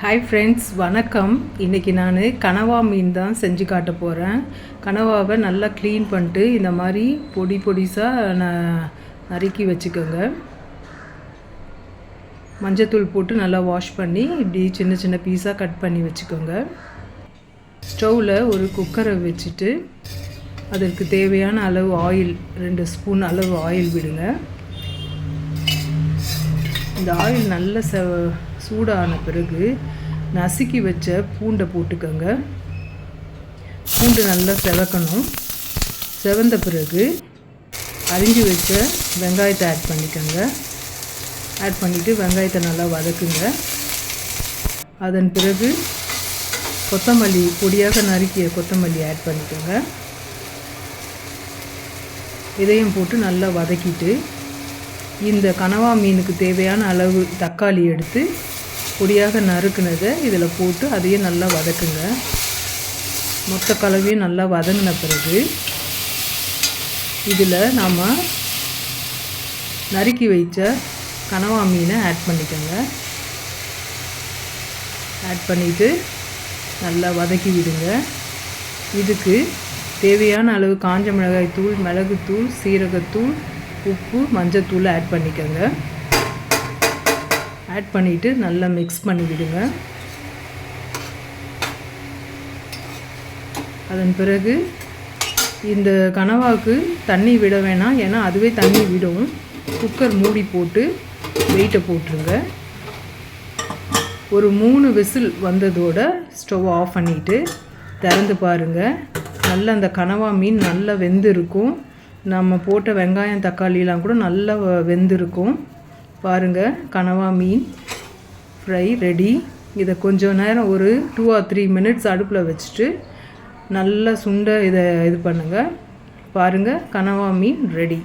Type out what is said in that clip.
Hi friends வணக்கம். இன்றைக்கி நான் கனவா மீன் தான் செஞ்சு காட்ட போகிறேன் கனவாவை நல்லா க்ளீன் பண்ணிட்டு இந்த மாதிரி பொடி பொடிசாக நான் நறுக்கி வச்சுக்கோங்க. மஞ்சத்தூள் போட்டு நல்லா வாஷ் பண்ணி இப்படி சின்ன சின்ன பீஸாக கட் பண்ணி வச்சுக்கோங்க. ஸ்டவ்வில் ஒரு குக்கரை வச்சுட்டு அதற்கு தேவையான அளவு ஆயில் ரெண்டு ஸ்பூன் அளவு ஆயில் விடுங்க. இந்த ஆயில் நல்ல ச சூடான பிறகு நசுக்கி வச்ச பூண்டை போட்டுக்கோங்க. பூண்டு நல்லா செவக்கணும். செவந்த பிறகு அரிஞ்சு வச்ச வெங்காயத்தை ஆட் பண்ணிக்கோங்க. ஆட் பண்ணிவிட்டு வெங்காயத்தை நல்லா வதக்குங்க. அதன் பிறகு கொத்தமல்லி பொடியாக நறுக்கிய கொத்தமல்லி ஆட் பண்ணிக்கோங்க. இதையும் போட்டு நல்லா வதக்கிட்டு இந்த கனவா மீனுக்கு தேவையான அளவு தக்காளி எடுத்து பொடியாக நறுக்குனதை இதில் போட்டு அதையும் நல்லா வதக்குங்க. மொத்த கலவையும் நல்லா வதங்கின பிறகு இதில் நாம் நறுக்கி வைச்ச கனவா மீனை ஆட் பண்ணிக்கோங்க. ஆட் பண்ணிவிட்டு நல்லா வதக்கி விடுங்க. இதுக்கு தேவையான அளவு காஞ்ச மிளகாய் தூள் மிளகுத்தூள் சீரகத்தூள் உப்பு மஞ்சத்தூள் ஆட் பண்ணிக்கோங்க. ஆட் பண்ணிவிட்டு நல்லா மிக்ஸ் பண்ணி விடுங்க. அதன் பிறகு இந்த கனவாவுக்கு தண்ணி விட வேணாம் ஏன்னா அதுவே தண்ணி விடும். குக்கர் மூடி போட்டு வெயிட்டை போட்டுருங்க. ஒரு மூணு விசில் வந்ததோட ஸ்டவ் ஆஃப் பண்ணிவிட்டு திறந்து பாருங்கள் நல்ல அந்த கனவா மீன் நல்லா வெந்திருக்கும். நம்ம போட்ட வெங்காயம் தக்காளிலாம் கூட நல்லா வெந்திருக்கும். பாருங்கள் கனவா மீன் ஃப்ரை ரெடி இதை கொஞ்சம் நேரம் ஒரு டூ ஆர் த்ரீ மினிட்ஸ் அடுப்பில் வச்சுட்டு நல்லா சுண்டை இதை இது பண்ணுங்கள் பாருங்கள் கனவா மீன் ரெடி